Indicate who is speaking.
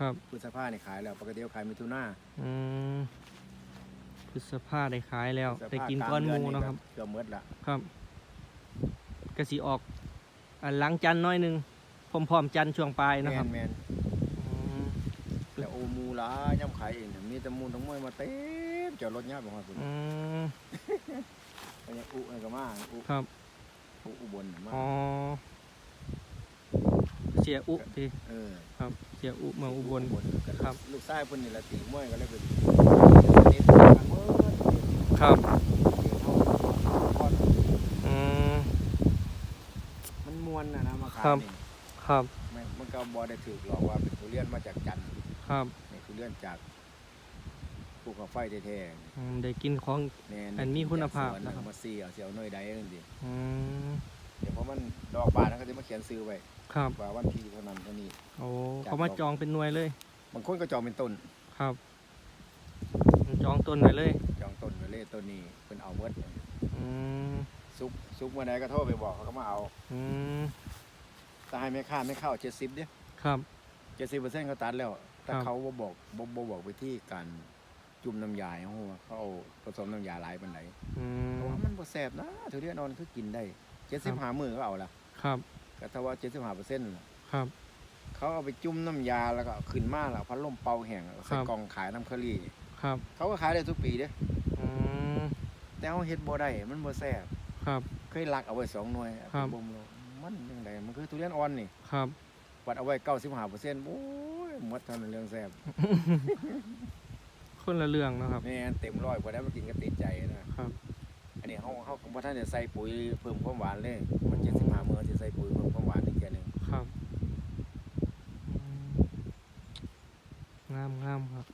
Speaker 1: ครับ
Speaker 2: พฤษภาเนี่ยขายแล้วปกติเขาขายมิถุนา
Speaker 1: อืมพฤษภาได้ขายแล้ว
Speaker 2: พฤษภา
Speaker 1: ได้กินก้อนหมูเนาะครับ
Speaker 2: เกือบหมดละ
Speaker 1: ครับกระสีออกอันหลังจันทร์น้อยหนึงพร้อมๆจันทร์ช่วงปลาย
Speaker 2: แม
Speaker 1: เนาะครับ
Speaker 2: นแมน
Speaker 1: อืม
Speaker 2: แต่โอมูหลาย่ำขายเองน่ะมีแต่มูลทั้งมวยมาเต็มจอดรถเนี้ยบอกว่าคุณ
Speaker 1: อืม
Speaker 2: อันนี้อุอันนก็มาอุ
Speaker 1: ครับ
Speaker 2: อุอุบลมา
Speaker 1: อ๋อเสียอุที
Speaker 2: เออ
Speaker 1: ครับเสียอุเมืองอุบลครับ
Speaker 2: ลูกชายเพิ่นนี่ละตีมวยก็เลยเป็นสนิทกันเบิด
Speaker 1: ครับ
Speaker 2: เดี๋ยวเขาก่อน
Speaker 1: อืม
Speaker 2: มันมวนนะนะมาขาย
Speaker 1: ครับ
Speaker 2: นี่
Speaker 1: ครับ
Speaker 2: มันมันก็บ่ได้ถือหรอกว่าเป็นทุเรียนมาจากจันทร์
Speaker 1: ครับ
Speaker 2: นี่ทุเรียนจากภูเขาไฟแท้
Speaker 1: อืมได้กินของ
Speaker 2: ๆแน่น
Speaker 1: อันมีคุณภาพ
Speaker 2: จกสวน
Speaker 1: นะครับ
Speaker 2: มาซีเอาเสียวหน่วยใดนั่นสิ
Speaker 1: อืม
Speaker 2: เดี๋ยวเพราะมันดอกบานเขาจะมาเขียนซื้อไว้
Speaker 1: ครับ
Speaker 2: ว่าวันที่เท่านั้นเท่านี้
Speaker 1: โอ้เขามาจองเป็นหน่วยเลย
Speaker 2: บางคนก็จองเป็นต้น
Speaker 1: ครับมันจองต้นไว้เลย
Speaker 2: จองต้นไว้เลยต้นนี้เพิ่นเอาเบิด
Speaker 1: อืม
Speaker 2: ซุกซุกเมื่อใดก็โทรไปบอกเขาก็มาเอา
Speaker 1: อืม
Speaker 2: ถ้าให้ไม่ค่าไม่เข้า70เด้
Speaker 1: ครับ
Speaker 2: 70%เขาตัดแล้ว แต่
Speaker 1: ครับ
Speaker 2: เขาบ่บอกบ่บ่บอกวิธีการจุ่มน้ำยาให้เขาว่าเขาเอาผสมน้ำยาหลายปานใด
Speaker 1: อื
Speaker 2: เพราะ
Speaker 1: ม
Speaker 2: ว่ามันบ่แซ่บนะทุเรียนอ่อนคือกินได้75มื้อก็เอาละ
Speaker 1: ครับ
Speaker 2: ก็ถ้าว่า75%ล่ะ
Speaker 1: ครับ
Speaker 2: เขาเอาไปจุ่มน้ำยาแล้วก็เอาขึ้นมาแล้วเอาพัดลมเป่าแห้งแล้วก็ใส่
Speaker 1: ครับ
Speaker 2: กล่องขายน้ำเคอรี่
Speaker 1: ครับ
Speaker 2: เขาก็ขายได้ทุกปีเด้
Speaker 1: อืม
Speaker 2: แต่เขาเฮ็ดบ่ได้มันบ่แซ่บ
Speaker 1: ครับ
Speaker 2: เคยลักเอาไว้สองหน่วยเอา
Speaker 1: ครั
Speaker 2: ไป
Speaker 1: บ
Speaker 2: บ่มแล้วมันจังไดมันคือทุเรียนอ่อนนี่
Speaker 1: ครับ
Speaker 2: วัดเอาไว้95%โอ้ยหมดเท่านั้นเรื่องแซ่บ
Speaker 1: คนละเรื่องเนาะครับ
Speaker 2: แม่นเต็มร้อยพอได้มากินก็ติดใจนะครับอั นนี้เฮาเฮาบ่ทันได้ใส่ปุ๋ยเพิ่มความหวานเลยมัน75มื้อสิใส่ปุ๋ยเพิ่มความหวานอีกแค่ยหนึง
Speaker 1: ครับอืมงามงามครับ